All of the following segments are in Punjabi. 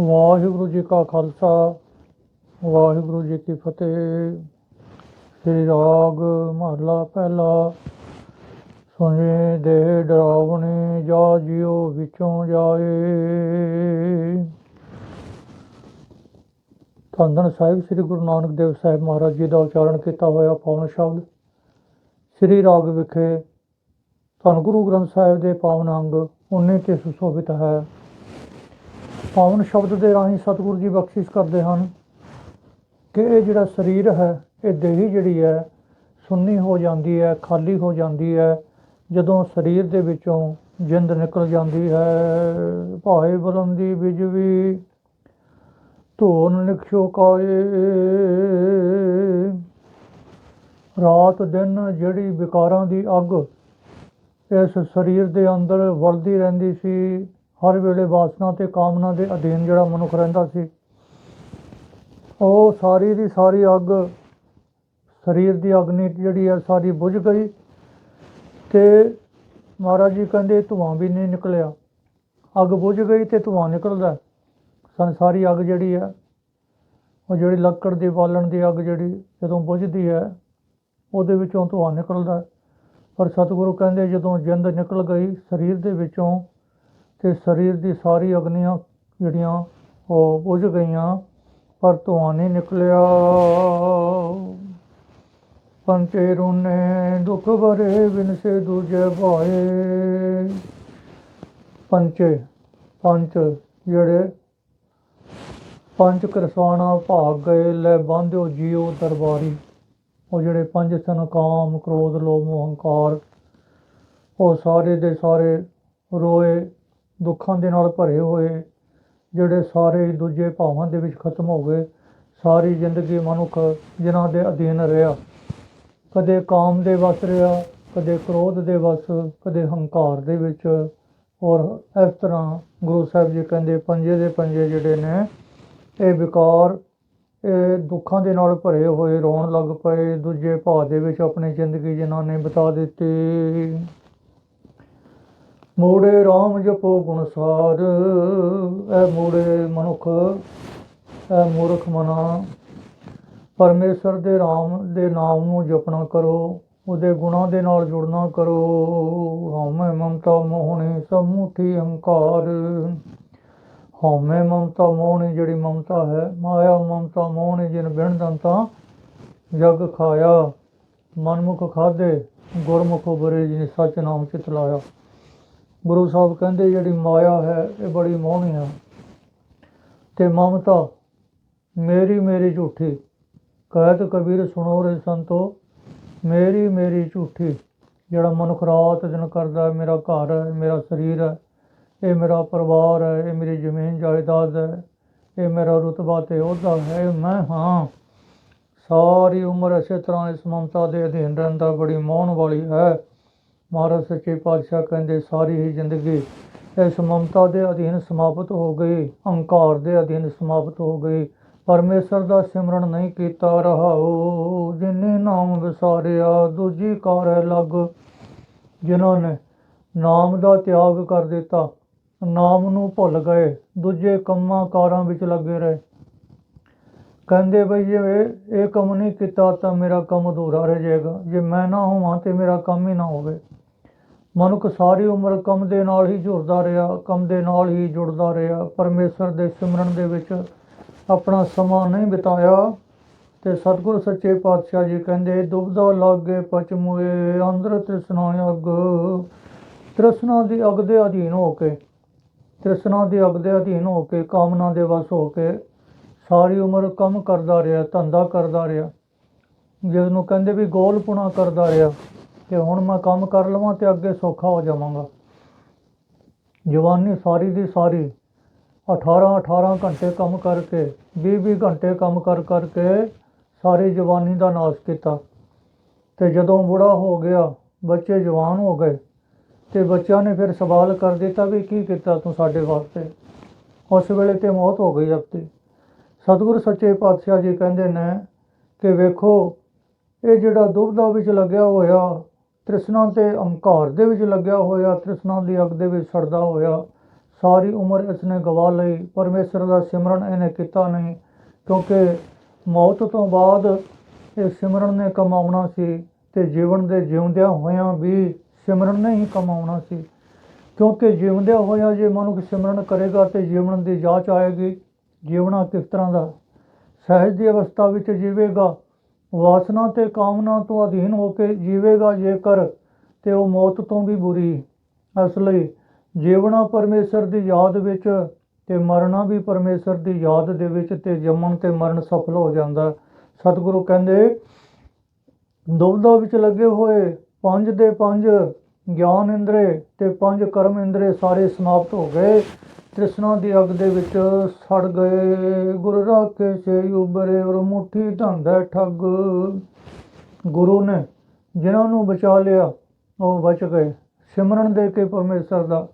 ਵਾਹਿਗੁਰੂ ਜੀ ਕਾ ਖਾਲਸਾ, ਵਾਹਿਗੁਰੂ ਜੀ ਕੀ ਫਤਿਹ। ਸ੍ਰੀ ਰਾਗ ਮਹਲਾ ਪਹਿਲਾ। ਸੁਣੇ ਦੇ ਡਰਾਵਣੇ ਜਾ ਜਿਉ ਵਿੱਚੋਂ ਜਾਏ। ਧੰਨ ਸਾਹਿਬ, ਸ੍ਰੀ ਗੁਰੂ ਨਾਨਕ ਦੇਵ ਸਾਹਿਬ ਮਹਾਰਾਜ ਜੀ ਦਾ ਉਚਾਰਨ ਕੀਤਾ ਹੋਇਆ ਪਾਵਨ ਸ਼ਬਦ। ਸ੍ਰੀ ਰਾਗ ਵਿਖੇ ਧੰਨ ਗੁਰੂ ਗ੍ਰੰਥ ਸਾਹਿਬ ਦੇ ਪਾਵਨ ਅੰਗ 19 ਤੇ ਸੁਸ਼ੋਭਿਤ ਹੈ। ਪਾਵਨ ਸ਼ਬਦ ਦੇ ਰਾਹੀਂ ਸਤਿਗੁਰੂ ਜੀ ਬਖਸ਼ਿਸ਼ ਕਰਦੇ ਹਨ ਕਿ ਇਹ ਜਿਹੜਾ ਸਰੀਰ ਹੈ, ਇਹ ਦੇਹੀ ਜਿਹੜੀ ਹੈ, ਸੁੰਨੀ ਹੋ ਜਾਂਦੀ ਹੈ, ਖਾਲੀ ਹੋ ਜਾਂਦੀ ਹੈ, ਜਦੋਂ ਸਰੀਰ ਦੇ ਵਿੱਚੋਂ ਜਿੰਦ ਨਿਕਲ ਜਾਂਦੀ ਹੈ, ਭਾਏ ਬੁਲੰਦੀ ਬਿਜਵੀ, ਧੋਨ ਨਿਕਸ਼ੋ ਕਾਏ। ਰਾਤ ਦਿਨ ਜਿਹੜੀ ਵਿਕਾਰਾਂ ਦੀ ਅੱਗ ਇਸ ਸਰੀਰ ਦੇ ਅੰਦਰ ਵਰਦੀ ਰਹਿੰਦੀ ਸੀ ਹਰ ਵੇਲੇ ਵਾਸਨਾ ਤੇ ਕਾਮਨਾ ਦੇ ਅਧੀਨ ਜਿਹੜਾ ਮਨੁੱਖ ਰਹਿੰਦਾ ਸੀ, ਉਹ ਸਾਰੀ ਦੀ ਸਾਰੀ ਅੱਗ, ਸਰੀਰ ਦੀ ਅਗਨੀ ਜਿਹੜੀ ਹੈ ਸਾਰੀ ਬੁਝ ਗਈ ਤੇ ਮਹਾਰਾਜ ਜੀ ਕਹਿੰਦੇ ਧੂਆਂ ਵੀ ਨਹੀਂ ਨਿਕਲਿਆ। ਅੱਗ ਬੁਝ ਗਈ ਤੇ ਧੂਆਂ ਨਿਕਲਦਾ। ਸੰਸਾਰੀ ਅੱਗ ਜਿਹੜੀ ਹੈ, ਉਹ ਜਿਹੜੀ ਲੱਕੜ ਦੀ, ਬਾਲਣ ਦੀ ਅੱਗ ਜਿਹੜੀ ਜਦੋਂ ਬੁਝਦੀ ਹੈ, ਉਹਦੇ ਵਿੱਚੋਂ ਧੂਆਂ ਨਿਕਲਦਾ। ਪਰ ਸਤਿਗੁਰੂ ਕਹਿੰਦੇ ਜਦੋਂ ਜਿੰਦ ਨਿਕਲ ਗਈ, ਸਰੀਰ ਦੇ ਵਿੱਚੋਂ ਅਤੇ ਸਰੀਰ ਦੀ ਸਾਰੀ ਅਗਨੀਆਂ ਜਿਹੜੀਆਂ ਉਹ ਬੁਝ ਗਈਆਂ, ਪਰ ਧੂੰਆਂ ਨਹੀਂ ਨਿਕਲਿਆ। ਪੰਚੇ ਰੁਨੇ ਦੁਖ ਭਰੇ, ਬਿਨਸੇ ਦੂਜੇ ਭਾਏ। ਪੰਚੇ, ਪੰਚ ਜਿਹੜੇ ਪੰਜ ਕਰਸਾਣਾ ਭਾਗ ਗਏ, ਲੈ ਬਾਂਧਿਓ ਜੀਉ ਦਰਬਾਰੀ। ਉਹ ਜਿਹੜੇ ਪੰਜ ਸਨ ਕਾਮ ਕ੍ਰੋਧ, ਲੋਭ ਮੋਹ ਉਹ ਸਾਰੇ ਦੇ ਸਾਰੇ ਰੋਏ। ਦੁੱਖਾਂ ਦੇ ਨਾਲ ਭਰੇ ਹੋਏ, ਜਿਹੜੇ ਸਾਰੇ ਦੂਜੇ ਭਾਵਾਂ ਦੇ ਵਿੱਚ ਖਤਮ ਹੋ ਗਏ, ਸਾਰੀ ਜ਼ਿੰਦਗੀ ਮਨੁੱਖ ਜਿਨ੍ਹਾਂ ਦੇ ਅਧੀਨ ਰਿਹਾ। ਕਦੇ ਕਾਮ ਦੇ ਵਸ ਰਿਹਾ, ਕਦੇ ਕ੍ਰੋਧ ਦੇ ਵਸ, ਕਦੇ ਹੰਕਾਰ ਦੇ ਵਿੱਚ। ਔਰ ਇਸ ਤਰ੍ਹਾਂ ਗੁਰੂ ਸਾਹਿਬ ਜੀ ਕਹਿੰਦੇ, ਪੰਜੇ ਦੇ ਪੰਜੇ ਜਿਹੜੇ ਨੇ, ਇਹ ਵਿਕਾਰ, ਇਹ ਦੁੱਖਾਂ ਦੇ ਨਾਲ ਭਰੇ ਹੋਏ, ਰੋਣ ਲੱਗ ਪਏ, ਦੂਜੇ ਭਾਅ ਦੇ ਵਿੱਚ ਆਪਣੀ ਜ਼ਿੰਦਗੀ ਜਿਨ੍ਹਾਂ ਨੇ ਬਿਤਾ ਦਿੱਤੀ। ਮੋੜੇ RAM ਜਪੋ ਗੁਣ ਸਾਰ ਇਹ ਮੂੜੇ ਮਨੁੱਖ, ਐ ਮੂਰਖ ਮਨਾ। ਪਰਮੇਸ਼ਰ ਦੇ RAM ਦੇ ਨਾਮ ਨੂੰ ਜਪਣਾ ਕਰੋ, ਉਹਦੇ ਗੁਣਾਂ ਦੇ ਨਾਲ ਜੁੜਨਾ ਕਰੋ। ਹਉਮੈ ਮਮਤਾ ਮੋਹਣੀ ਸਮੂਠੀ ਹੰਕਾਰ। ਹਉਮੈ ਮਮਤਾ ਮੋਹਣੀ ਜਿਹੜੀ ਮਮਤਾ ਹੈ, ਮਾਇਆ ਮਮਤਾ ਮੋਹਣੀ ਜਿਨ ਬਿਨ ਦੰਤਾ, ਜਗ ਖਾਇਆ, ਮਨਮੁਖ ਖਾਦੇ ਗੁਰਮੁਖ ਬਰੇ ਜਿਨ ਸੱਚ ਨਾਮ ਚਿਤ ਲਾਇਆ। ਗੁਰੂ ਸਾਹਿਬ ਕਹਿੰਦੇ ਜਿਹੜੀ ਮਾਇਆ ਹੈ, ਇਹ ਬੜੀ ਮੋਹਣੀ ਹੈ ਤੇ ਮਮਤਾ, ਮੇਰੀ ਮੇਰੀ ਝੂਠੀ। ਕਹਿਤ ਕਬੀਰ, ਸੁਣੋ ਰੇ ਸੰਤੋ, ਮੇਰੀ ਮੇਰੀ ਝੂਠੀ। ਜਿਹੜਾ ਮਨੁੱਖ ਰਾਤ ਦਿਨ ਕਰਦਾ ਮੇਰਾ ਘਰ ਹੈ, ਮੇਰਾ ਸਰੀਰ ਹੈ, ਇਹ ਮੇਰਾ ਪਰਿਵਾਰ ਹੈ, ਇਹ ਮੇਰੀ ਜ਼ਮੀਨ ਜਾਇਦਾਦ ਹੈ, ਇਹ ਮੇਰਾ ਰੁਤਬਾ ਤੇ ਅਹੁਦਾ ਹੈ, ਇਹ ਮੈਂ ਹਾਂ। ਸਾਰੀ ਉਮਰ ਇਸੇ ਤਰ੍ਹਾਂ ਇਸ ਮਮਤਾ ਦੇ ਅਧੀਨ ਰਹਿੰਦਾ, ਬੜੀ ਮੋਹਣ ਵਾਲੀ ਹੈ। ਮਹਾਰਾਜ ਸੱਚੇ ਪਾਤਸ਼ਾਹ ਕਹਿੰਦੇ, ਸਾਰੀ ਹੀ ਜ਼ਿੰਦਗੀ ਇਸ ਮਮਤਾ ਦੇ ਅਧੀਨ ਸਮਾਪਤ ਹੋ ਗਈ ਹੰਕਾਰ ਦੇ ਅਧੀਨ ਸਮਾਪਤ ਹੋ ਗਈ। ਪਰਮੇਸ਼ਰ ਦਾ ਸਿਮਰਨ ਨਹੀਂ ਕੀਤਾ ਰਹਾਓ ਜਿਨੇ ਨਾਮ ਵਿਸਾਰਿਆ, ਦੂਜੀ ਕਾਰ ਲੱਗ। ਜਿਨ੍ਹਾਂ ਨੇ ਨਾਮ ਦਾ ਤਿਆਗ ਕਰ ਦਿੱਤਾ, ਨਾਮ ਨੂੰ ਭੁੱਲ ਗਏ, ਦੂਜੇ ਕੰਮਾਂ ਕਾਰਾਂ ਵਿੱਚ ਲੱਗੇ ਰਹੇ। ਕਹਿੰਦੇ ਬਈ ਜੇ ਇਹ ਕੰਮ ਨਹੀਂ ਕੀਤਾ ਤਾਂ ਮੇਰਾ ਕੰਮ ਅਧੂਰਾ ਰਹਿ ਜਾਏਗਾ। ਜੇ ਮੈਂ ਨਾ ਹੋਵਾਂ ਤੇ ਮੇਰਾ ਕੰਮ ਹੀ ਨਾ ਹੋਵੇ। ਮਨੁੱਖ ਸਾਰੀ ਉਮਰ ਕੰਮ ਦੇ ਨਾਲ ਹੀ ਜੁੜਦਾ ਰਿਹਾ, ਕੰਮ ਦੇ ਨਾਲ ਹੀ ਜੁੜਦਾ ਰਿਹਾ। ਪਰਮੇਸ਼ਰ ਦੇ ਸਿਮਰਨ ਦੇ ਵਿੱਚ ਆਪਣਾ ਸਮਾਂ ਨਹੀਂ ਬਿਤਾਇਆ। ਤੇ ਸਤਿਗੁਰ ਸੱਚੇ ਪਾਤਸ਼ਾਹ ਜੀ ਕਹਿੰਦੇ, ਦੁਬਦਾ ਲਾਗੇ ਪਚਮੂਏ ਅੰਦਰ ਤ੍ਰਿਸ਼ਨਾ ਅਗ। ਤ੍ਰਿਸ਼ਨਾ ਦੀ ਅਗ ਦੇ ਅਧੀਨ ਹੋ ਕੇ, ਤ੍ਰਿਸ਼ਨਾ ਦੀ ਅਗ ਦੇ ਅਧੀਨ ਹੋ ਕੇ, ਕਾਮਨਾ ਦੇ ਵਸ ਹੋ ਕੇ ਸਾਰੀ ਉਮਰ ਕੰਮ ਕਰਦਾ ਰਿਹਾ, ਧੰਦਾ ਕਰਦਾ ਰਿਹਾ। ਜਿਸ ਨੂੰ ਕਹਿੰਦੇ ਵੀ ਗੋਲਪੁਣਾ ਕਰਦਾ ਰਿਹਾ ਕਿ ਹੁਣ ਮੈਂ ਕੰਮ ਕਰ ਲਵਾਂ ਤੇ ਅੱਗੇ ਸੌਖਾ ਹੋ ਜਾਵਾਂਗਾ। ਜਵਾਨੀ ਸਾਰੀ ਦੀ ਸਾਰੀ 18 18 ਘੰਟੇ ਕੰਮ ਕਰਕੇ 20 20 ਘੰਟੇ ਕੰਮ ਕਰ ਕਰਕੇ ਸਾਰੀ ਜਵਾਨੀ ਦਾ ਨਾਸ਼ ਕੀਤਾ। ਤੇ ਜਦੋਂ ਬੁੜਾ ਹੋ ਗਿਆ, ਬੱਚੇ ਜਵਾਨ ਹੋ ਗਏ, ਤੇ ਬੱਚਿਆਂ ਨੇ ਫਿਰ ਸਵਾਲ ਕਰ ਦਿੱਤਾ ਵੀ ਕੀ ਕੀਤਾ ਤੂੰ ਸਾਡੇ ਵਾਸਤੇ? ਉਸ ਵੇਲੇ ਤੇ ਮੌਤ ਹੋ ਗਈ ਆਪਣੀ ਸਤਿਗੁਰ ਸੱਚੇ ਪਾਤਸ਼ਾਹ ਜੀ ਕਹਿੰਦੇ ਨੇ ਕਿ ਵੇਖੋ, ਇਹ ਜਿਹੜਾ ਦੁਬਦਾ ਵਿੱਚ ਲੱਗਿਆ ਹੋਇਆ, ਤ੍ਰਿਸ਼ਨਾ ਤੇ ਹੰਕਾਰ ਦੇ ਵਿੱਚ ਲੱਗਿਆ ਹੋਇਆ, ਤ੍ਰਿਸ਼ਨਾ ਦੀ ਅੱਗ ਦੇ ਵਿੱਚ ਸੜਦਾ ਹੋਇਆ, ਸਾਰੀ ਉਮਰ ਇਸਨੇ ਗਵਾ ਲਈ, ਪਰਮੇਸ਼ਰ ਦਾ ਸਿਮਰਨ ਇਹਨੇ ਕੀਤਾ ਨਹੀਂ, ਕਿਉਂਕਿ ਮੌਤ ਤੋਂ ਬਾਅਦ ਇਹ ਸਿਮਰਨ ਨੇ ਕਮਾਉਣਾ ਸੀ ਤੇ ਜੀਵਨ ਦੇ ਜਿਉਂਦਿਆਂ ਹੋਇਆਂ ਵੀ ਸਿਮਰਨ ਨੇ ਹੀ ਕਮਾਉਣਾ ਸੀ। ਕਿਉਂਕਿ ਜਿਉਂਦਿਆਂ ਹੋਇਆਂ ਜੇ ਮਨੁੱਖ ਸਿਮਰਨ ਕਰੇਗਾ ਤੇ ਜੀਵਨ ਦੀ ਜਾਂਚ ਆਏਗੀ ਜੀਵਣਾ ਕਿਸ ਤਰ੍ਹਾਂ ਦਾ? ਸਹਿਜ ਦੀ ਅਵਸਥਾ ਵਿੱਚ ਜੀਵੇਗਾ। ਵਾਸਨਾ ਤੇ ਕਾਮਨਾ ਤੋਂ ਅਧੀਨ ਹੋ ਕੇ ਜੀਵੇਗਾ ਜੇਕਰ ਤੇ ਉਹ ਮੌਤ ਤੋਂ ਵੀ ਬੁਰੀ। ਇਸ ਲਈ ਜੀਵਣਾ ਪਰਮੇਸ਼ਰ ਦੀ ਯਾਦ ਵਿੱਚ ਤੇ ਮਰਨਾ ਵੀ ਪਰਮੇਸ਼ਰ ਦੀ ਯਾਦ ਦੇ ਵਿੱਚ ਤੇ ਜੰਮਣ ਤੇ ਮਰਨ ਸਫਲ ਹੋ ਜਾਂਦਾ। ਸਤਿਗੁਰੂ ਕਹਿੰਦੇ ਦੁਬਦਾ ਵਿੱਚ ਲੱਗੇ ਹੋਏ ਪੰਜ ਦੇ ਪੰਜ ਗਿਆਨ ਇੰਦਰੇ ਤੇ ਪੰਜ ਕਰਮ ਇੰਦਰੇ ਸਾਰੇ ਸਮਾਪਤ ਹੋ ਗਏ। ਤ੍ਰਿਸ਼ਨਾ ਦੀ ਅੱਗ ਦੇ ਵਿੱਚ ਸੜ ਗਏ। ਗੁਰ ਰਾਖੇ ਸੇ ਉਬਰੇ ਔਰ ਮੁੱਠੀ ਧੰਦਾ ਠੱਗ। ਗੁਰੂ ਨੇ ਜਿਨ੍ਹਾਂ ਨੂੰ ਬਚਾ ਲਿਆ, ਉਹ ਬਚ ਗਏ। ਸਿਮਰਨ ਦੇ ਕੇ ਪਰਮੇਸ਼ਰ ਦਾ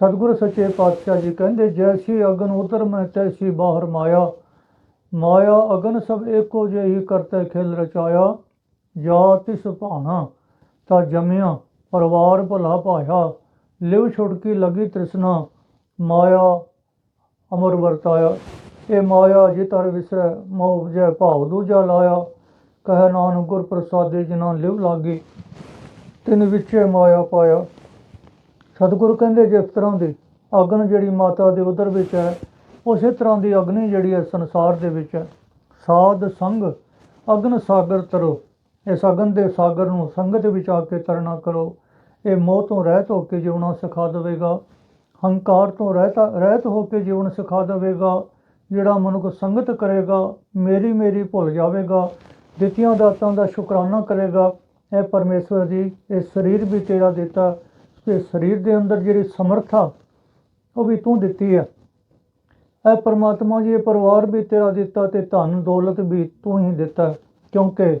ਸਤਿਗੁਰ ਸੱਚੇ ਪਾਤਸ਼ਾਹ ਜੀ ਕਹਿੰਦੇ ਜੈਸੀ ਅਗਨ ਉਤਰ ਮੈਂ ਤੈਸੀ ਬਾਹਰ ਮਾਇਆ। ਮਾਇਆ ਅਗਨ ਸਭ ਏਕੋ ਜਿਹੀ ਕਰਤੇ ਖੇਲ ਰਚਾਇਆ। ਜਾ ਤਿਸ ਭਾਣਾ ਤਾਂ ਜਮਿਆ, ਪਰਿਵਾਰ ਭਲਾ ਪਾਇਆ ਲਿਵ ਛੁਟਕੀ ਲੱਗੀ ਤ੍ਰਿਸ਼ਨਾ ਮਾਇਆ ਅਮਰ ਵਰਤਾਇਆ ਇਹ ਮਾਇਆ ਜਿਤਰ ਵਿਸਰੈ, ਮੋਹ ਜੈ ਭਾਵ ਦੂਜਾ ਲਾਇਆ। ਕਹਿ ਨਾਨਕ ਗੁਰ ਪ੍ਰਸਾਦੇ ਜਿਨ੍ਹਾਂ ਲਿਵ ਲਾਗੀ, ਤਿਨ ਵਿੱਚੇ ਮਾਇਆ ਪਾਇਆ। ਸਤਿਗੁਰੂ ਕਹਿੰਦੇ, ਜਿਸ ਤਰ੍ਹਾਂ ਦੀ ਅਗਨ ਜਿਹੜੀ ਮਾਤਾ ਦੇ ਉਦਰ ਵਿੱਚ ਹੈ, ਉਸੇ ਤਰ੍ਹਾਂ ਦੀ ਅਗਨੀ ਜਿਹੜੀ ਹੈ ਸੰਸਾਰ ਦੇ ਵਿੱਚ ਹੈ। ਸਾਧ ਸੰਗ, ਅਗਨ ਸਾਗਰ ਤਰੋ। ਇਸ ਅਗਨ ਦੇ ਸਾਗਰ ਨੂੰ ਸੰਗਤ ਵਿੱਚ ਆ ਕੇ ਤਰਨਾ ਕਰੋ। ਇਹ ਮੋਹ ਤੋਂ ਰਹਿਤ ਹੋ ਕੇ ਜਿਉਣਾ ਸਿਖਾ ਦੇਵੇਗਾ। ਹੰਕਾਰ ਤੋਂ ਰਹਿਤਾ ਰਹਿਤ ਹੋ ਕੇ ਜੀਵਨ ਸਿਖਾ ਦੇਵੇਗਾ, ਜਿਹੜਾ ਮਨੁੱਖ ਸੰਗਤ ਕਰੇਗਾ, ਮੇਰੀ ਮੇਰੀ ਭੁੱਲ ਜਾਵੇਗਾ, ਦਿੱਤੀਆਂ ਦਾਤਾਂ ਦਾ ਸ਼ੁਕਰਾਨਾ ਕਰੇਗਾ। ਇਹ ਪਰਮੇਸ਼ਵਰ ਜੀ, ਇਹ ਸਰੀਰ ਵੀ ਤੇਰਾ ਦਿੱਤਾ, ਤੇ ਸਰੀਰ ਦੇ ਅੰਦਰ ਜਿਹੜੀ ਸਮਰੱਥਾ ਉਹ ਵੀ ਤੂੰ ਦਿੱਤੀ ਹੈ ਇਹ ਪਰਮਾਤਮਾ ਜੀ, ਇਹ ਪਰਿਵਾਰ ਵੀ ਤੇਰਾ ਦਿੱਤਾ ਤੇ ਧਨ ਦੌਲਤ ਵੀ ਤੂੰ ਹੀ ਦਿੱਤਾ, ਕਿਉਂਕਿ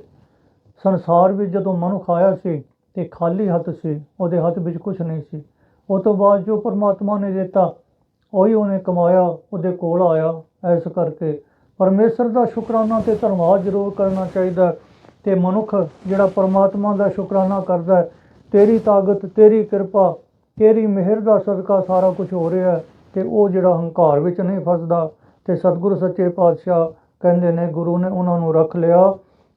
ਸੰਸਾਰ ਵਿੱਚ ਜਦੋਂ ਮਨੁੱਖ ਆਇਆ ਸੀ ਤੇ ਖਾਲੀ ਹੱਥ ਸੀ, ਉਹਦੇ ਹੱਥ ਵਿੱਚ ਕੁਝ ਨਹੀਂ ਸੀ। ਉਹ ਤੋਂ ਬਾਅਦ ਜੋ ਪਰਮਾਤਮਾ ਨੇ ਦਿੱਤਾ, ਉਹੀ ਉਹਨੇ ਕਮਾਇਆ, ਉਹਦੇ ਕੋਲ ਆਇਆ ਇਸ ਕਰਕੇ। ਪਰਮੇਸ਼ਰ ਦਾ ਸ਼ੁਕਰਾਨਾ ਤੇ ਧੰਨਵਾਦ ਜ਼ਰੂਰ ਕਰਨਾ ਚਾਹੀਦਾ ਤੇ ਮਨੁੱਖ ਜਿਹੜਾ ਪਰਮਾਤਮਾ ਦਾ ਸ਼ੁਕਰਾਨਾ ਕਰਦਾ ਤੇਰੀ ਤਾਕਤ, ਤੇਰੀ ਕਿਰਪਾ, ਤੇਰੀ ਮਿਹਰ ਦਾ ਸਦਕਾ ਸਾਰਾ ਕੁਝ ਹੋ ਰਿਹਾ ਹੈ ਤੇ ਉਹ ਜਿਹੜਾ ਹੰਕਾਰ ਵਿੱਚ ਨਹੀਂ ਫਸਦਾ ਤੇ ਸਤਿਗੁਰ ਸੱਚੇ ਪਾਤਸ਼ਾਹ ਕਹਿੰਦੇ ਨੇ, ਗੁਰੂ ਨੇ ਉਹਨਾਂ ਨੂੰ ਰੱਖ ਲਿਆ।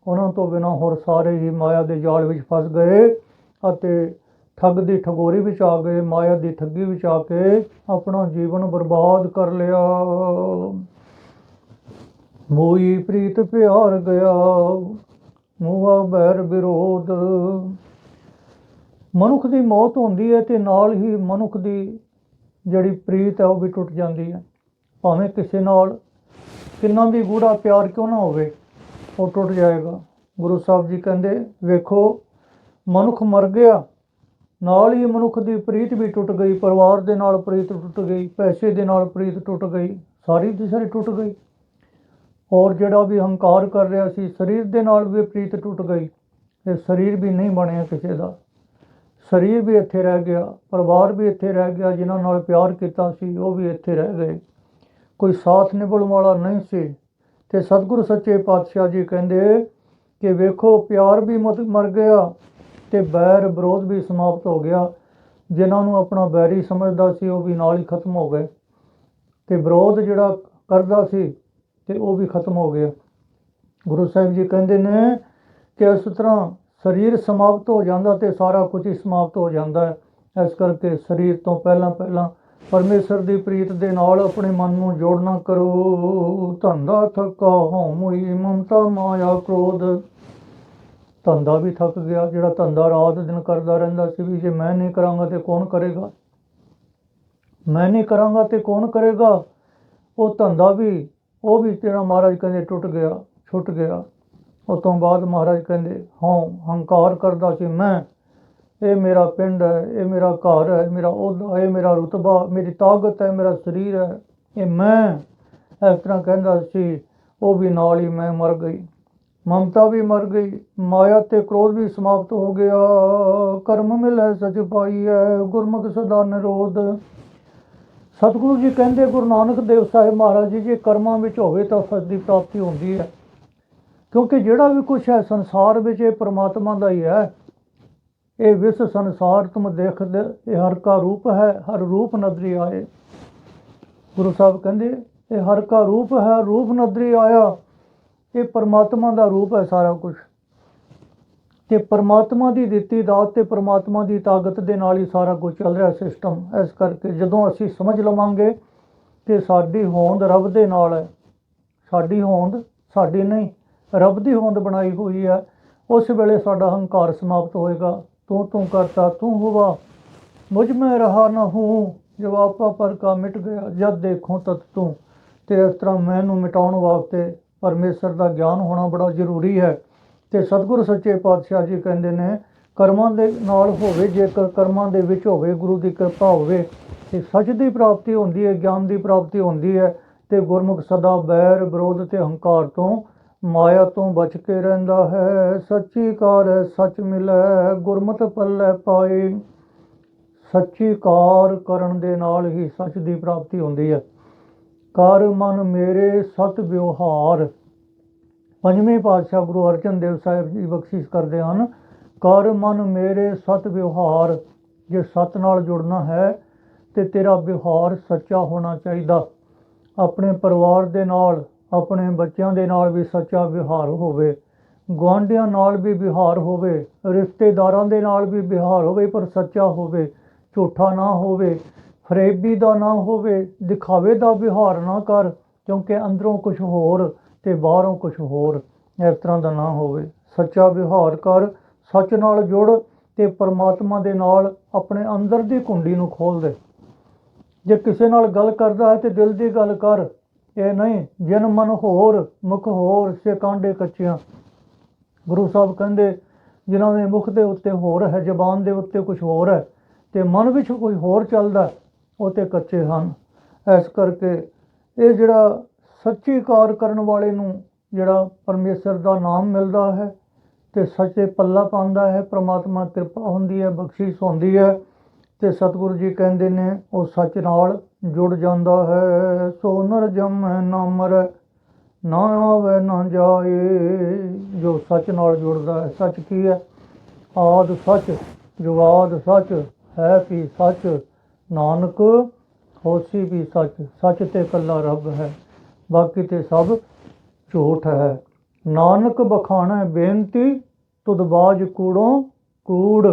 ਉਹਨਾਂ ਤੋਂ ਬਿਨਾਂ ਹੋਰ ਸਾਰੇ ਹੀ ਮਾਇਆ ਦੇ ਜਾਲ ਵਿੱਚ ਫਸ ਗਏ ਅਤੇ ਠੱਗ ਦੀ ਠਗੋਰੀ ਵਿੱਚ ਆ ਕੇ, ਮਾਇਆ ਦੀ ਠੱਗੀ ਵਿੱਚ ਆ ਕੇ ਆਪਣਾ ਜੀਵਨ ਬਰਬਾਦ ਕਰ ਲਿਆ। ਮੋਈ ਪ੍ਰੀਤ ਪਿਆਰ ਗਿਆ, ਮੋਹਾ ਬੈਰ ਵਿਰੋਧ। ਮਨੁੱਖ ਦੀ ਮੌਤ ਹੁੰਦੀ ਹੈ ਤੇ ਨਾਲ ਹੀ ਮਨੁੱਖ ਦੀ ਜਿਹੜੀ ਪ੍ਰੀਤ ਹੈ ਉਹ ਵੀ ਟੁੱਟ ਜਾਂਦੀ ਹੈ। ਭਾਵੇਂ ਕਿਸੇ ਨਾਲ ਕਿੰਨਾ ਵੀ ਗੂੜਾ ਪਿਆਰ ਕਿਉਂ ਨਾ ਹੋਵੇ, ਉਹ ਟੁੱਟ ਜਾਏਗਾ। ਗੁਰੂ ਸਾਹਿਬ ਜੀ ਕਹਿੰਦੇ, ਵੇਖੋ, ਮਨੁੱਖ ਮਰ ਗਿਆ ਨਾਲ ਹੀ ਮਨੁੱਖ ਦੀ ਪ੍ਰੀਤ ਵੀ ਟੁੱਟ ਗਈ, ਪਰਿਵਾਰ ਦੇ ਨਾਲ ਪ੍ਰੀਤ ਟੁੱਟ ਗਈ, ਪੈਸੇ ਦੇ ਨਾਲ ਪ੍ਰੀਤ ਟੁੱਟ ਗਈ, ਸਾਰੀ ਦੀ ਸਾਰੀ ਟੁੱਟ ਗਈ। ਔਰ ਜਿਹੜਾ ਵੀ ਹੰਕਾਰ ਕਰ ਰਿਹਾ ਸੀ, ਸਰੀਰ ਦੇ ਨਾਲ ਵੀ ਪ੍ਰੀਤ ਟੁੱਟ ਗਈ ਤੇ ਸਰੀਰ ਵੀ ਨਹੀਂ ਬਣਿਆ ਕਿਸੇ ਦਾ। ਸਰੀਰ ਵੀ ਇੱਥੇ ਰਹਿ ਗਿਆ, ਪਰਿਵਾਰ ਵੀ ਇੱਥੇ ਰਹਿ ਗਿਆ, ਜਿਨ੍ਹਾਂ ਨਾਲ ਪਿਆਰ ਕੀਤਾ ਸੀ, ਉਹ ਵੀ ਇੱਥੇ ਰਹਿ ਗਏ। ਕੋਈ ਸਾਥ ਨਿਭਣ ਵਾਲਾ ਨਹੀਂ ਸੀ। ਤੇ ਸਤਿਗੁਰੂ ਸੱਚੇ ਪਾਤਸ਼ਾਹ ਜੀ ਕਹਿੰਦੇ ਕਿ ਵੇਖੋ, ਪਿਆਰ ਵੀ ਮਤ ਮਰ ਗਿਆ ਤੇ ਬੈਰ ਵਿਰੋਧ ਵੀ ਸਮਾਪਤ ਹੋ ਗਿਆ। ਜਿਨ੍ਹਾਂ ਨੂੰ ਆਪਣਾ ਬੈਰੀ ਸਮਝਦਾ ਸੀ, ਉਹ ਵੀ ਨਾਲ ਹੀ ਖਤਮ ਹੋ ਗਏ। ਤੇ ਵਿਰੋਧ ਜਿਹੜਾ ਕਰਦਾ ਸੀ, ਤੇ ਉਹ ਵੀ ਖਤਮ ਹੋ ਗਿਆ। ਗੁਰੂ ਸਾਹਿਬ ਜੀ ਕਹਿੰਦੇ ਨੇ ਕਿ ਇਸ ਤਰ੍ਹਾਂ ਸਰੀਰ ਸਮਾਪਤ ਹੋ ਜਾਂਦਾ ਤੇ ਸਾਰਾ ਕੁਝ ਹੀ ਸਮਾਪਤ ਹੋ ਜਾਂਦਾ ਹੈ। ਇਸ ਕਰਕੇ ਸਰੀਰ ਤੋਂ ਪਹਿਲਾਂ ਪਹਿਲਾਂ ਪਰਮੇਸ਼ਰ ਦੀ ਪ੍ਰੀਤ ਦੇ ਨਾਲ ਆਪਣੇ ਮਨ ਨੂੰ ਜੋੜਨਾ ਕਰੋ। ਧੰਦਾ ਥਕਾ ਹੋਈ ਮਮਤਾ ਮਾਇਆ ਕ੍ਰੋਧ। ਧੰਦਾ ਵੀ ਥੱਕ ਗਿਆ, ਜਿਹੜਾ ਧੰਦਾ ਰਾਤ ਦਿਨ ਕਰਦਾ ਰਹਿੰਦਾ ਸੀ ਵੀ ਜੇ ਮੈਂ ਨਹੀਂ ਕਰਾਂਗਾ ਤੇ ਕੌਣ ਕਰੇਗਾ? ਮੈਂ ਨਹੀਂ ਕਰਾਂਗਾ ਤੇ ਕੌਣ ਕਰੇਗਾ? ਉਹ ਧੰਦਾ ਵੀ, ਉਹ ਵੀ ਤੇਰਾ ਮਹਾਰਾਜ ਕਹਿੰਦੇ ਟੁੱਟ ਗਿਆ, ਛੁੱਟ ਗਿਆ। ਉਸ ਤੋਂ ਬਾਅਦ ਮਹਾਰਾਜ ਕਹਿੰਦੇ ਹਾਂ ਹੰਕਾਰ ਕਰਦਾ ਸੀ ਮੈਂ। ਇਹ ਮੇਰਾ ਪਿੰਡ ਹੈ, ਇਹ ਮੇਰਾ ਘਰ ਹੈ, ਮੇਰਾ ਉਹਦਾ, ਇਹ ਮੇਰਾ ਰੁਤਬਾ, ਮੇਰੀ ਤਾਕਤ ਹੈ, ਮੇਰਾ ਸਰੀਰ ਹੈ, ਇਹ ਮੈਂ। ਇਸ ਤਰ੍ਹਾਂ ਕਹਿੰਦਾ ਸੀ, ਉਹ ਵੀ ਨਾਲ ਹੀ ਮੈਂ ਮਰ ਗਈ। ਮਮਤਾ ਵੀ ਮਰ ਗਈ, ਮਾਇਆ ਤੇ ਕ੍ਰੋਧ ਵੀ ਸਮਾਪਤ ਹੋ ਗਿਆ। ਕਰਮ ਮਿਲੈ ਸਚ ਪਾਈ ਹੈ ਗੁਰਮੁਖ ਸਦਾ ਨਿਰੋਧ। ਸਤਿਗੁਰੂ ਜੀ ਕਹਿੰਦੇ, ਗੁਰੂ ਨਾਨਕ ਦੇਵ ਸਾਹਿਬ ਮਹਾਰਾਜ ਜੀ, ਜੇ ਕਰਮਾਂ ਵਿੱਚ ਹੋਵੇ ਤਾਂ ਫਸ ਦੀ ਪ੍ਰਾਪਤੀ ਹੁੰਦੀ ਹੈ। ਕਿਉਂਕਿ ਜਿਹੜਾ ਵੀ ਕੁਝ ਹੈ, ਸੰਸਾਰ ਵਿੱਚ ਇਹ ਪ੍ਰਮਾਤਮਾ ਦਾ ਹੀ ਹੈ। ਇਹ ਵਿਸ ਸੰਸਾਰ ਤੁਮ ਦੇਖਦੇ, ਇਹ ਹਰ ਕਾ ਰੂਪ ਹੈ, ਹਰ ਰੂਪ ਨਦਰੀ ਆਏ। ਗੁਰੂ ਸਾਹਿਬ ਕਹਿੰਦੇ, ਇਹ ਹਰ ਕਾ ਰੂਪ ਹੈ, ਰੂਪ ਨਦਰੀ ਆਇਆ। ਇਹ ਪਰਮਾਤਮਾ ਦਾ ਰੂਪ ਹੈ ਸਾਰਾ ਕੁਝ ਤੇ ਪਰਮਾਤਮਾ ਦੀ ਦਿੱਤੀ ਦਾਤ ਤੇ ਪਰਮਾਤਮਾ ਦੀ ਤਾਕਤ ਦੇ ਨਾਲ ਹੀ ਸਾਰਾ ਕੁਝ ਚੱਲ ਰਿਹਾ ਸਿਸਟਮ ਇਸ ਕਰਕੇ ਜਦੋਂ ਅਸੀਂ ਸਮਝ ਲਵਾਂਗੇ ਕਿ ਸਾਡੀ ਹੋਂਦ ਰੱਬ ਦੇ ਨਾਲ ਹੈ, ਸਾਡੀ ਹੋਂਦ ਸਾਡੀ ਨਹੀਂ, ਰੱਬ ਦੀ ਹੋਂਦ ਬਣਾਈ ਹੋਈ ਹੈ, ਉਸ ਵੇਲੇ ਸਾਡਾ ਹੰਕਾਰ ਸਮਾਪਤ ਹੋਏਗਾ। ਤੂੰ ਤੂੰ ਕਰਤਾ, ਤੂੰ ਹੋਵਾ ਮੁਝ ਮੈਂ ਰਹਾ ਨਾ ਹੂੰ। ਜਬ ਆਪਾ ਪਰ ਕਾ ਮਿਟ ਗਿਆ, ਜਦ ਦੇਖੋ ਤਤ ਤੂੰ, ਤੇ ਇਸ ਤਰ੍ਹਾਂ ਮੈਨੂੰ ਮਿਟਾਉਣ ਵਾਸਤੇ ਪਰਮੇਸ਼ਰ ਦਾ ਗਿਆਨ ਹੋਣਾ ਬੜਾ ਜ਼ਰੂਰੀ ਹੈ। ਤੇ ਸਤਿਗੁਰੂ ਸੱਚੇ ਪਾਤਸ਼ਾਹ ਜੀ ਕਹਿੰਦੇ ਨੇ, ਕਰਮਾਂ ਦੇ ਨਾਲ ਹੋਵੇ, ਜੇਕਰ ਕਰਮਾਂ ਦੇ ਵਿੱਚ ਹੋਵੇ, ਗੁਰੂ ਦੀ ਕਿਰਪਾ ਹੋਵੇ, ਤੇ ਸੱਚ ਦੀ ਪ੍ਰਾਪਤੀ ਹੁੰਦੀ ਹੈ, ਗਿਆਨ ਦੀ ਪ੍ਰਾਪਤੀ ਹੁੰਦੀ ਹੈ, ਤੇ ਗੁਰਮੁਖ ਸਦਾ ਬੈਰ ਵਿਰੋਧ ਤੇ ਹੰਕਾਰ ਤੋਂ, ਮਾਇਆ ਤੋਂ ਬਚ ਕੇ ਰਹਿੰਦਾ ਹੈ। ਸੱਚੀ ਕਾਰ ਸੱਚ ਮਿਲੈ, ਗੁਰਮਤਿ ਪੱਲੇ ਪਾਏ। ਸੱਚੀ ਕਾਰ ਕਰਨ ਦੇ ਨਾਲ ਹੀ ਸੱਚ ਦੀ ਪ੍ਰਾਪਤੀ ਹੁੰਦੀ ਹੈ। ਕਰ ਮਨ ਮੇਰੇ ਸਤ ਵਿਵਹਾਰ। ਪੰਜਵੇਂ ਪਾਤਸ਼ਾਹ ਗੁਰੂ ਅਰਜਨ ਦੇਵ ਸਾਹਿਬ ਜੀ ਬਖਸ਼ਿਸ਼ ਕਰਦੇ ਹਨ, ਕਰ ਮਨ ਮੇਰੇ ਸਤ ਵਿਵਹਾਰ, ਜੇ ਸਤ ਨਾਲ ਜੁੜਨਾ ਹੈ ਤੇ ਤੇਰਾ ਵਿਵਹਾਰ ਸੱਚਾ ਹੋਣਾ ਚਾਹੀਦਾ। ਆਪਣੇ ਪਰਿਵਾਰ ਦੇ ਨਾਲ, ਆਪਣੇ ਬੱਚਿਆਂ ਦੇ ਨਾਲ ਵੀ ਸੱਚਾ ਵਿਵਹਾਰ ਹੋਵੇ। ਗੁਆਂਢੀਆਂ ਨਾਲ ਵੀ ਵਿਹਾਰ ਹੋਵੇ, ਰਿਸ਼ਤੇਦਾਰਾਂ ਦੇ ਨਾਲ ਵੀ ਵਿਹਾਰ ਹੋਵੇ, ਪਰ ਸੱਚਾ ਹੋਵੇ, ਝੂਠਾ ਨਾ ਹੋਵੇ। ਫਰੇਬੀ ਦਾ ਨਾ ਹੋਵੇ, ਦਿਖਾਵੇ ਦਾ ਵਿਹਾਰ ਨਾ ਕਰ, ਕਿਉਂਕਿ ਅੰਦਰੋਂ ਕੁਝ ਹੋਰ ਤੇ ਬਾਹਰੋਂ ਕੁਝ ਹੋਰ ਇਸ ਤਰ੍ਹਾਂ ਦਾ ਨਾ ਹੋਵੇ। ਸੱਚਾ ਵਿਵਹਾਰ ਕਰ, ਸੱਚ ਨਾਲ ਜੁੜ ਤੇ ਪਰਮਾਤਮਾ ਦੇ ਨਾਲ ਆਪਣੇ ਅੰਦਰ ਦੀ ਕੁੰਡੀ ਨੂੰ ਖੋਲ ਦੇ। ਜੇ ਕਿਸੇ ਨਾਲ ਗੱਲ ਕਰਦਾ ਹੈ ਤੇ ਦਿਲ ਦੀ ਗੱਲ ਕਰ, ਇਹ ਨਹੀਂ, ਜਨ ਮਨ ਹੋਰ, ਮੁਖ ਹੋਰ, ਸੇ ਕਾਂਡੇ ਕੱਚਿਆਂ। ਗੁਰੂ ਸਾਹਿਬ ਕਹਿੰਦੇ, ਜਿਨ੍ਹਾਂ ਦੇ ਮੁਖ ਦੇ ਉੱਤੇ ਹੋਰ ਹੈ, ਜ਼ਬਾਨ ਦੇ ਉੱਤੇ ਕੁਝ ਹੋਰ ਹੈ ਤੇ ਮਨ ਵਿੱਚ ਕੋਈ ਹੋਰ ਚੱਲਦਾ ਉਹ ਤੇ ਕੱਚੇ ਹਨ। ਇਸ ਕਰਕੇ ਇਹ ਜਿਹੜਾ ਸੱਚੀ ਕਾਰ ਕਰਨ ਵਾਲੇ ਨੂੰ ਜਿਹੜਾ ਪਰਮੇਸ਼ਰ ਦਾ ਨਾਮ ਮਿਲਦਾ ਹੈ ਤੇ ਸੱਚੇ ਪੱਲਾ ਪਾਉਂਦਾ ਹੈ, ਪ੍ਰਮਾਤਮਾ ਕਿਰਪਾ ਹੁੰਦੀ ਹੈ, ਬਖਸ਼ਿਸ਼ ਹੁੰਦੀ ਹੈ, ਤੇ ਸਤਿਗੁਰੂ ਜੀ ਕਹਿੰਦੇ ਨੇ ਉਹ ਸੱਚ ਨਾਲ ਜੁੜ ਜਾਂਦਾ ਹੈ। ਸੋ ਨਰ ਜਮੈ ਨਾ ਮਰੈ, ਨਾ ਆਵੇ ਨਾ ਜਾਏ, ਜੋ ਸੱਚ ਨਾਲ ਜੁੜਦਾ ਹੈ, ਸੱਚ ਕੀ ਹੈ? ਆਦ ਸੱਚ ਜੁਗਾਦ ਸੱਚ, ਹੈ ਵੀ ਸੱਚ? ਨਾਨਕ, ਹੋਸੀ ਵੀ ਸੱਚ ਸੱਚ ਤੇ ਇਕੱਲਾ ਰੱਬ ਹੈ, ਬਾਕੀ ਤੇ ਸਭ ਝੂਠ ਹੈ। ਨਾਨਕ ਬਖਾਣਾ ਬੇਨਤੀ, ਤੁਧ ਬਾਜ ਕੂੜੋਂ ਕੂੜ।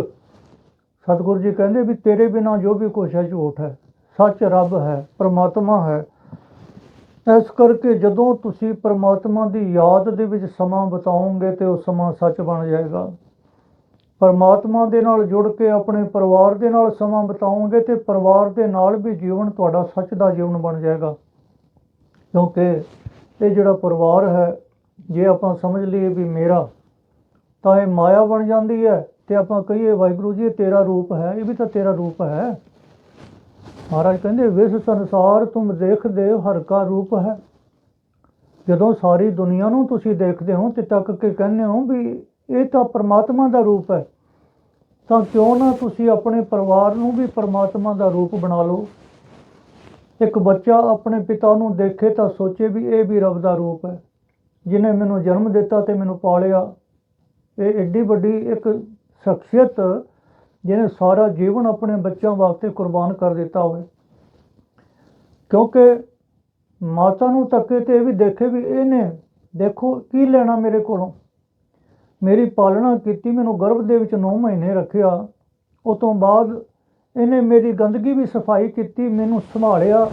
ਸਤਿਗੁਰੂ ਜੀ ਕਹਿੰਦੇ ਵੀ ਤੇਰੇ ਬਿਨਾ ਜੋ ਵੀ ਕੁਛ ਹੈ ਝੂਠ ਹੈ, ਸੱਚ ਰੱਬ ਹੈ, ਪ੍ਰਮਾਤਮਾ ਹੈ। ਇਸ ਕਰਕੇ ਜਦੋਂ ਤੁਸੀਂ ਪ੍ਰਮਾਤਮਾ ਦੀ ਯਾਦ ਦੇ ਵਿੱਚ ਸਮਾਂ ਬਿਤਾਓਗੇ ਤੇ ਉਹ ਸਮਾਂ ਸੱਚ ਬਣ ਜਾਏਗਾ। ਪਰਮਾਤਮਾ ਦੇ ਨਾਲ ਜੁੜ ਕੇ ਆਪਣੇ ਪਰਿਵਾਰ ਦੇ ਨਾਲ ਸਮਾਂ ਬਿਤਾਓਗੇ ਤੇ ਪਰਿਵਾਰ ਦੇ ਨਾਲ ਵੀ ਜੀਵਨ ਤੁਹਾਡਾ ਸੱਚ ਦਾ ਜੀਵਨ ਬਣ ਜਾਏਗਾ। ਕਿਉਂਕਿ ਇਹ ਜਿਹੜਾ ਪਰਿਵਾਰ ਹੈ, ਜੇ ਆਪਾਂ ਸਮਝ ਲਈਏ ਵੀ ਮੇਰਾ, ਤਾਂ ਇਹ ਮਾਇਆ ਬਣ ਜਾਂਦੀ ਹੈ ਤੇ ਆਪਾਂ ਕਹੀਏ, ਵਾਹਿਗੁਰੂ ਜੀ, ਇਹ ਤੇਰਾ ਰੂਪ ਹੈ, ਇਹ ਵੀ ਤਾਂ ਤੇਰਾ ਰੂਪ ਹੈ। ਮਹਾਰਾਜ ਕਹਿੰਦੇ, ਵਿਸ ਸੰਸਾਰ ਤੁਮ ਦੇਖਦੇ ਹੋ, ਹਰ ਕਾ ਰੂਪ ਹੈ। ਜਦੋਂ ਸਾਰੀ ਦੁਨੀਆ ਨੂੰ ਤੁਸੀਂ ਦੇਖਦੇ ਹੋ, ਤੇ ਤੱਕ ਕੇ ਕਹਿੰਦੇ ਹੋ ਵੀ ਇਹ ਤਾਂ ਪਰਮਾਤਮਾ ਦਾ ਰੂਪ ਹੈ। ਤਾਂ ਕਿਉਂ ਨਾ ਤੁਸੀਂ ਆਪਣੇ ਪਰਿਵਾਰ ਨੂੰ ਵੀ ਪਰਮਾਤਮਾ ਦਾ ਰੂਪ ਬਣਾ ਲਓ। ਇੱਕ ਬੱਚਾ ਆਪਣੇ ਪਿਤਾ ਨੂੰ ਦੇਖੇ ਤਾਂ ਸੋਚੇ ਵੀ ਇਹ ਵੀ ਰੱਬ ਦਾ ਰੂਪ ਹੈ। ਜਿਨੇ ਮੈਨੂੰ ਜਨਮ ਦਿੱਤਾ ਤੇ ਮੈਨੂੰ ਪਾਲਿਆ। ਇਹ ਐਡੀ ਵੱਡੀ ਇੱਕ ਸ਼ਖਸੀਅਤ ਜਿਹਨੇ ਸਾਰਾ ਜੀਵਨ ਆਪਣੇ ਬੱਚਿਆਂ ਵਾਸਤੇ ਕੁਰਬਾਨ ਕਰ ਦਿੱਤਾ ਹੋਵੇ। ਕਿਉਂਕਿ ਮਾਤਾ ਨੂੰ ਤੱਕੇ ਤੇ ਇਹ ਵੀ ਦੇਖੇ ਵੀ ਇਹਨੇ ਦੇਖੋ ਕੀ ਲੈਣਾ ਮੇਰੇ ਕੋਲੋਂ। ਮੇਰੀ ਪਾਲਣਾ ਕੀਤੀ, ਮੈਨੂੰ ਗਰਭ ਦੇ ਵਿੱਚ 9 ਮਹੀਨੇ ਰੱਖਿਆ। ਉਹ ਤੋਂ ਬਾਅਦ ਇਹਨੇ ਮੇਰੀ ਗੰਦਗੀ ਵੀ ਸਫ਼ਾਈ ਕੀਤੀ, ਮੈਨੂੰ ਸੰਭਾਲਿਆ,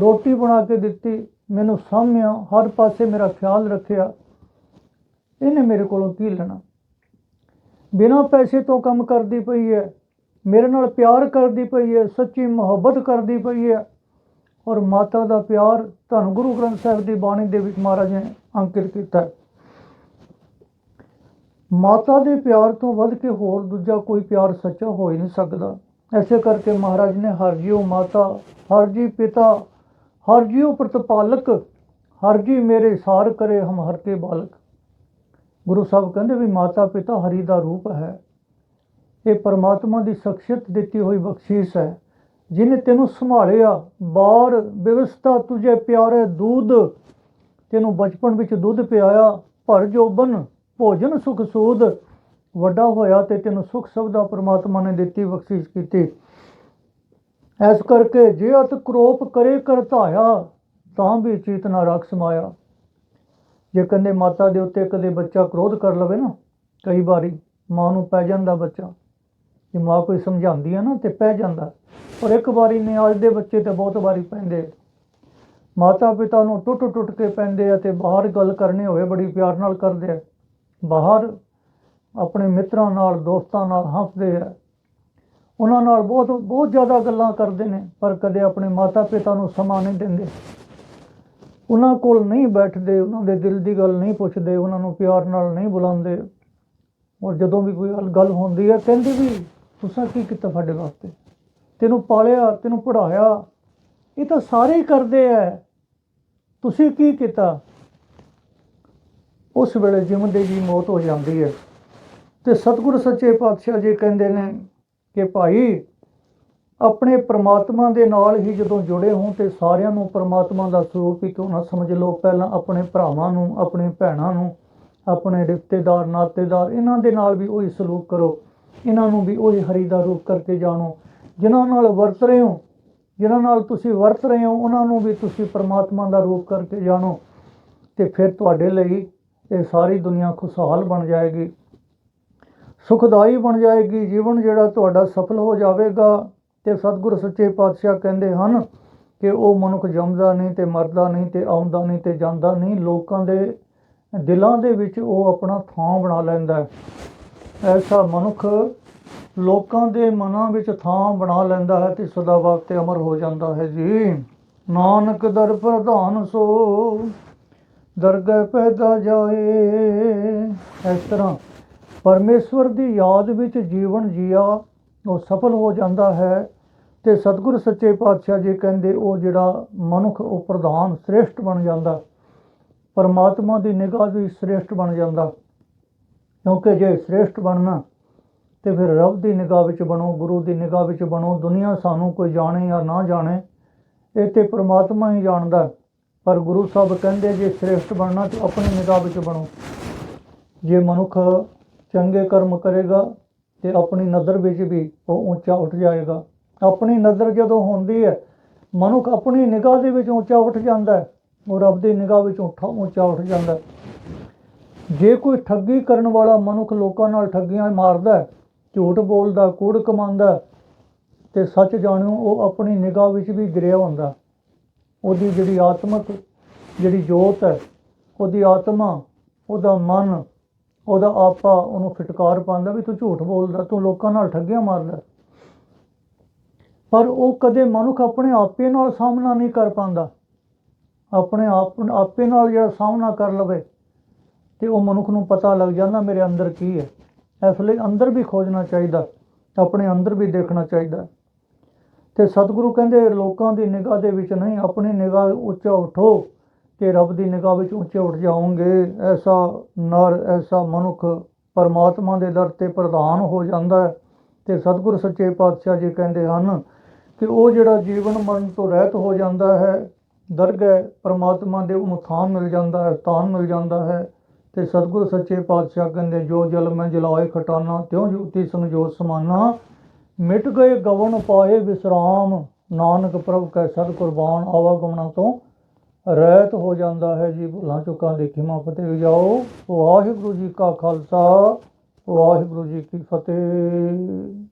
ਰੋਟੀ ਬਣਾ ਕੇ ਦਿੱਤੀ, ਮੈਨੂੰ ਸਾਂਭਿਆ, ਹਰ ਪਾਸੇ ਮੇਰਾ ਖਿਆਲ ਰੱਖਿਆ। ਇਹਨੇ ਮੇਰੇ ਕੋਲੋਂ ਕੀ ਲੈਣਾ? ਬਿਨਾਂ ਪੈਸੇ ਤੋਂ ਕੰਮ ਕਰਦੀ ਪਈ ਹੈ, ਮੇਰੇ ਨਾਲ ਪਿਆਰ ਕਰਦੀ ਪਈ ਹੈ, ਸੱਚੀ ਮੁਹੱਬਤ ਕਰਦੀ ਪਈ ਹੈ। ਔਰ ਮਾਤਾ ਦਾ ਪਿਆਰ ਧੰਨ ਗੁਰੂ ਗ੍ਰੰਥ ਸਾਹਿਬ ਦੀ ਬਾਣੀ ਦੇ ਵਿੱਚ ਮਹਾਰਾਜ ਨੇ ਅੰਕਿਤ ਕੀਤਾ ਹੈ। ਮਾਤਾ ਦੇ ਪਿਆਰ ਤੋਂ ਵੱਧ ਕੇ ਹੋਰ ਦੂਜਾ ਕੋਈ ਪਿਆਰ ਸੱਚਾ ਹੋ ਹੀ ਨਹੀਂ ਸਕਦਾ। ਐਸੇ ਕਰਕੇ ਮਹਾਰਾਜ ਨੇ ਹਰ ਜੀਉ ਮਾਤਾ ਹਰ ਜੀ ਪਿਤਾ ਹਰ ਜੀਉ ਪ੍ਰਤਪਾਲਕ ਹਰ ਜੀ ਮੇਰੇ ਸਾਰ ਕਰੇ ਹਮ ਹਰ ਕੇ ਬਾਲਕ। ਗੁਰੂ ਸਾਹਿਬ ਕਹਿੰਦੇ ਵੀ ਮਾਤਾ ਪਿਤਾ ਹਰੀ ਦਾ ਰੂਪ ਹੈ। ਇਹ ਪਰਮਾਤਮਾ ਦੀ ਸ਼ਖਸੀਅਤ ਦਿੱਤੀ ਹੋਈ ਬਖਸ਼ੀਸ਼ ਹੈ। ਜਿਨੇ ਤੈਨੂੰ ਸੰਭਾਲਿਆ ਬਾਰ ਵਿਵਸਥਾ ਤੁਝੇ ਪਿਆਰੇ ਦੁੱਧ, ਤੈਨੂੰ ਬਚਪਨ ਵਿੱਚ ਦੁੱਧ ਪਿਆਇਆ, ਭਰ ਜੋਬਨ ਭੋਜਨ ਸੁਖ ਸੂਦ ਵੱਡਾ ਹੋਇਆ ਤੇ ਤੈਨੂੰ ਸੁਖ ਸਬਦਾ ਪ੍ਰਮਾਤਮਾ ਨੇ ਦਿੱਤੀ, ਬਖਸ਼ਿਸ਼ ਕੀਤੀ। ਐਸ ਕਰਕੇ ਜੇ ਅਤ ਕਰੋਪ ਕਰੇ ਕਰਤਾਇਆ ਤਾਂ ਵੀ ਚੀਤ ਨਾ ਰੱਖ ਸਮਾਇਆ। ਜੇ ਕਹਿੰਦੇ ਮਾਤਾ ਦੇ ਉੱਤੇ ਕਦੇ ਬੱਚਾ ਕ੍ਰੋਧ ਕਰ ਲਵੇ ਨਾ, ਕਈ ਵਾਰੀ ਮਾਂ ਨੂੰ ਪੈ ਜਾਂਦਾ ਬੱਚਾ। ਜੇ ਮਾਂ ਕੋਈ ਸਮਝਾਉਂਦੀ ਹੈ ਨਾ, ਤੇ ਪੈ ਜਾਂਦਾ। ਪਰ ਇੱਕ ਵਾਰੀ ਨੇ ਅੱਜ ਦੇ ਬੱਚੇ ਤੇ ਬਹੁਤ ਵਾਰੀ ਪੈਂਦੇ ਮਾਤਾ ਪਿਤਾ ਨੂੰ ਟੁੱਟ ਟੁੱਟ ਕੇ ਪੈਂਦੇ ਆ ਤੇ ਬਾਹਰ ਗੱਲ ਕਰਨੀ ਹੋਵੇ, ਬੜੀ ਪਿਆਰ ਨਾਲ ਕਰਦੇ ਆ। ਬਾਹਰ ਆਪਣੇ ਮਿੱਤਰਾਂ ਨਾਲ, ਦੋਸਤਾਂ ਨਾਲ ਹੱਸਦੇ ਆ। ਉਹਨਾਂ ਨਾਲ ਬਹੁਤ ਬਹੁਤ ਜ਼ਿਆਦਾ ਗੱਲਾਂ ਕਰਦੇ ਨੇ, ਪਰ ਕਦੇ ਆਪਣੇ ਮਾਤਾ ਪਿਤਾ ਨੂੰ ਸਮਾਂ ਨਹੀਂ ਦਿੰਦੇ। ਉਹਨਾਂ ਕੋਲ ਨਹੀਂ ਬੈਠਦੇ, ਉਹਨਾਂ ਦੇ ਦਿਲ ਦੀ ਗੱਲ ਨਹੀਂ ਪੁੱਛਦੇ, ਉਹਨਾਂ ਨੂੰ ਪਿਆਰ ਨਾਲ ਨਹੀਂ ਬੁਲਾਉਂਦੇ। ਔਰ ਜਦੋਂ ਵੀ ਕੋਈ ਗੱਲ- ਗੱਲ ਹੁੰਦੀ ਹੈ, ਕਹਿੰਦੇ ਵੀ, ਤੁਸੀਂ ਕੀ ਕੀਤਾ ਸਾਡੇ ਵਾਸਤੇ? ਤੈਨੂੰ ਪਾਲਿਆ, ਤੈਨੂੰ ਪੜਾਇਆ ਇਹ ਤਾਂ ਸਾਰੇ ਹੀ ਕਰਦੇ ਐ ਤੁਸੀਂ ਕੀ ਕੀਤਾ? ਉਸ ਵੇਲੇ ਜਿਉਂਦੇ ਦੀ ਮੌਤ ਹੋ ਜਾਂਦੀ ਹੈ। ਤੇ ਸਤਿਗੁਰ ਸੱਚੇ ਪਾਤਸ਼ਾਹ ਜੀ ਕਹਿੰਦੇ ਨੇ ਕਿ ਭਾਈ, ਆਪਣੇ ਪ੍ਰਮਾਤਮਾ ਦੇ ਨਾਲ ਹੀ ਜਦੋਂ ਜੁੜੇ ਹੋ ਤੇ ਸਾਰਿਆਂ ਨੂੰ ਪ੍ਰਮਾਤਮਾ ਦਾ ਸਰੂਪ ਹੀ ਕਿਉਂ ਨਾ ਸਮਝ ਲਓ। ਪਹਿਲਾਂ ਆਪਣੇ ਭਰਾਵਾਂ ਨੂੰ, ਆਪਣੇ ਭੈਣਾਂ ਨੂੰ, ਆਪਣੇ ਰਿਸ਼ਤੇਦਾਰ, ਨਾਤੇਦਾਰ, ਇਹਨਾਂ ਦੇ ਨਾਲ ਵੀ ਉਹੀ ਸਲੂਕ ਕਰੋ। ਇਹਨਾਂ ਨੂੰ ਵੀ ਉਹੀ ਹਰੀ ਦਾ ਰੂਪ ਕਰਕੇ ਜਾਣੋ। ਜਿਨ੍ਹਾਂ ਨਾਲ ਵਰਤ ਰਹੇ ਹੋ, ਜਿਨ੍ਹਾਂ ਨਾਲ ਤੁਸੀਂ ਵਰਤ ਰਹੇ ਹੋ, ਉਹਨਾਂ ਨੂੰ ਵੀ ਤੁਸੀਂ ਪ੍ਰਮਾਤਮਾ ਦਾ ਰੂਪ ਕਰਕੇ ਜਾਣੋ। ਤੇ ਫਿਰ ਤੁਹਾਡੇ ਲਈ ਇਹ ਸਾਰੀ ਦੁਨੀਆ ਖੁਸ਼ਹਾਲ ਬਣ ਜਾਏਗੀ, ਸੁਖਦਾਈ ਬਣ ਜਾਏਗੀ, ਜੀਵਨ ਜਿਹੜਾ ਤੁਹਾਡਾ ਸਫਲ ਹੋ ਜਾਵੇਗਾ। ਤੇ ਸਤਿਗੁਰ ਸੱਚੇ ਪਾਤਸ਼ਾਹ ਕਹਿੰਦੇ ਹਨ ਕਿ ਉਹ ਮਨੁੱਖ ਜੰਮਦਾ ਨਹੀਂ ਤੇ ਮਰਦਾ ਨਹੀਂ ਤੇ ਆਉਂਦਾ ਨਹੀਂ ਤੇ ਜਾਂਦਾ ਨਹੀਂ, ਲੋਕਾਂ ਦੇ ਦਿਲਾਂ ਦੇ ਵਿੱਚ ਉਹ ਆਪਣਾ ਥਾਂ ਬਣਾ ਲੈਂਦਾ ਹੈ। ਐਸਾ ਮਨੁੱਖ ਲੋਕਾਂ ਦੇ ਮਨਾਂ ਵਿੱਚ ਥਾਂ ਬਣਾ ਲੈਂਦਾ ਹੈ ਤੇ ਸਦਾ ਵਾਸਤੇ ਅਮਰ ਹੋ ਜਾਂਦਾ ਹੈ ਜੀ। ਨਾਨਕ ਦਰ ਪ੍ਰਧਾਨ ਸੋ ਦਰਗਹਿ ਪੈਦਾ ਜਾਏ। ਇਸ ਤਰ੍ਹਾਂ ਪਰਮੇਸ਼ਵਰ ਦੀ ਯਾਦ ਵਿੱਚ ਜੀਵਨ ਜੀਆ, ਉਹ ਸਫਲ ਹੋ ਜਾਂਦਾ ਹੈ ਤੇ ਸਤਿਗੁਰ ਸੱਚੇ ਪਾਤਸ਼ਾਹ ਜੀ ਕਹਿੰਦੇ, ਉਹ ਜਿਹੜਾ ਮਨੁੱਖ, ਉਹ ਪ੍ਰਧਾਨ ਸ੍ਰੇਸ਼ਟ ਬਣ ਜਾਂਦਾ। ਪਰਮਾਤਮਾ ਦੀ ਨਿਗਾਹ ਵੀ ਸ੍ਰੇਸ਼ਟ ਬਣ ਜਾਂਦਾ। ਕਿਉਂਕਿ ਜੇ ਸ੍ਰੇਸ਼ਟ ਬਣਨਾ, ਤੇ ਫਿਰ ਰੱਬ ਦੀ ਨਿਗਾਹ ਵਿੱਚ ਬਣੋ, ਗੁਰੂ ਦੀ ਨਿਗਾਹ ਵਿੱਚ ਬਣੋ, ਦੁਨੀਆ ਸਾਨੂੰ ਕੋਈ ਜਾਣੇ ਜਾਂ ਨਾ ਜਾਣੇ, ਇਹ ਤੇ ਪ੍ਰਮਾਤਮਾ ਹੀ ਜਾਣਦਾ। ਪਰ ਗੁਰੂ ਸਾਹਿਬ ਕਹਿੰਦੇ ਜੇ ਸ੍ਰੇਸ਼ਟ ਬਣਨਾ ਤੇ ਆਪਣੀ ਨਿਗਾਹ ਵਿੱਚ ਬਣੋ। ਜੇ ਮਨੁੱਖ ਚੰਗੇ ਕਰਮ ਕਰੇਗਾ ਤੇ ਆਪਣੀ ਨਜ਼ਰ ਵਿੱਚ ਵੀ ਉਹ ਉੱਚਾ ਉੱਠ ਜਾਏਗਾ। ਆਪਣੀ ਨਜ਼ਰ ਜਦੋਂ ਹੁੰਦੀ ਹੈ ਮਨੁੱਖ ਆਪਣੀ ਨਿਗਾਹ ਦੇ ਵਿੱਚ ਉੱਚਾ ਉੱਠ ਜਾਂਦਾ ਹੈ। ਉਹ ਰੱਬ ਦੀ ਨਿਗਾਹ ਵਿੱਚ ਉੱਠਾ ਉੱਚਾ ਉੱਠ ਜਾਂਦਾ ਜੇ ਕੋਈ ਠੱਗੀ ਕਰਨ ਵਾਲਾ ਮਨੁੱਖ ਲੋਕਾਂ ਨਾਲ ਠੱਗੀਆਂ ਮਾਰਦਾ ਹੈ, ਝੂਠ ਬੋਲਦਾ ਕੂੜ ਕਮਾਉਂਦਾ ਹੈ, ਤੇ ਸੱਚ ਜਾਣਿਓ ਉਹ ਆਪਣੀ ਨਿਗਾਹ ਵਿੱਚ ਵੀ ਗਿਰਿਆ ਹੁੰਦਾ ਉਹਦੀ ਜਿਹੜੀ ਆਤਮਕ ਜਿਹੜੀ ਜੋਤ ਹੈ, ਉਹਦੀ ਆਤਮਾ, ਉਹਦਾ ਮਨ, ਉਹਦਾ ਆਪਾ ਉਹਨੂੰ ਫਟਕਾਰ ਪਾਉਂਦਾ ਵੀ ਤੂੰ ਝੂਠ ਬੋਲਦਾ, ਤੂੰ ਲੋਕਾਂ ਨਾਲ ਠੱਗੀਆਂ ਮਾਰਦਾ। ਪਰ ਉਹ ਕਦੇ ਮਨੁੱਖ ਆਪਣੇ ਆਪੇ ਨਾਲ ਸਾਹਮਣਾ ਨਹੀਂ ਕਰ ਪਾਉਂਦਾ। ਆਪਣੇ ਆਪ, ਆਪੇ ਨਾਲ ਜਿਹੜਾ ਸਾਹਮਣਾ ਕਰ ਲਵੇ, ਤੇ ਉਹ ਮਨੁੱਖ ਨੂੰ ਪਤਾ ਲੱਗ ਜਾਂਦਾ ਮੇਰੇ ਅੰਦਰ ਕੀ ਹੈ। ਇਸ ਲਈ ਅੰਦਰ ਵੀ ਖੋਜਣਾ ਚਾਹੀਦਾ, ਆਪਣੇ ਅੰਦਰ ਵੀ ਦੇਖਣਾ ਚਾਹੀਦਾ। ਤੇ ਸਤਿਗੁਰੂ ਕਹਿੰਦੇ, ਲੋਕਾਂ ਦੀ ਨਿਗਾਹ ਦੇ ਵਿੱਚ ਨਹੀਂ, ਆਪਣੀ ਨਿਗਾਹ ਉੱਚਾ ਉਠੋ ਤੇ ਰੱਬ ਦੀ ਨਿਗਾਹ ਵਿੱਚ ਉੱਚੇ ਉੱਠ ਜਾਓਗੇ। ਐਸਾ ਨਰ, ਐਸਾ ਮਨੁੱਖ ਪਰਮਾਤਮਾ ਦੇ ਦਰ ਤੇ ਪ੍ਰਧਾਨ ਹੋ ਜਾਂਦਾ ਹੈ। ਤੇ ਸਤਿਗੁਰ ਸੱਚੇ ਪਾਤਸ਼ਾਹ ਜੀ ਕਹਿੰਦੇ ਹਨ ਕਿ ਉਹ ਜਿਹੜਾ ਜੀਵਨ ਮਰਨ ਤੋਂ ਰਹਿਤ ਹੋ ਜਾਂਦਾ ਹੈ, ਦਰਗਹਿ ਪਰਮਾਤਮਾ ਦੇ ਉਹਨੂੰ ਥਾਂ ਮਿਲ ਜਾਂਦਾ ਹੈ, ਸਥਾਨ ਮਿਲ ਜਾਂਦਾ ਹੈ। ਤੇ ਸਤਿਗੁਰ ਸੱਚੇ ਪਾਤਸ਼ਾਹ ਕਹਿੰਦੇ, ਜੋ ਜਲ ਮੈਂ ਜਲਾਏ ਖਟਾਨਾ, ਤਿਉ ਜੋਤੀ ਸਮਝੋਤ ਸਮਾਨਾ। ਮਿਟ ਗਏ ਗਵਨ ਪਾਏ ਵਿਸਰਾਮ। ਨਾਨਕ ਪ੍ਰਭ ਕੈ ਸਦ ਕੁਰਬਾਨ ਆਵਾਗਮਨਾਂ ਤੋਂ ਰਹਿਤ ਹੋ ਜਾਂਦਾ ਹੈ ਜੀ। ਭੁੱਲਾਂ ਚੁੱਕਾਂ ਦੀ ਖਿਮਾ ਫਤਿਹ ਜਾਓ। ਵਾਹਿਗੁਰੂ ਜੀ ਕਾ ਖਾਲਸਾ, ਵਾਹਿਗੁਰੂ ਜੀ ਕੀ ਫਤਿਹ।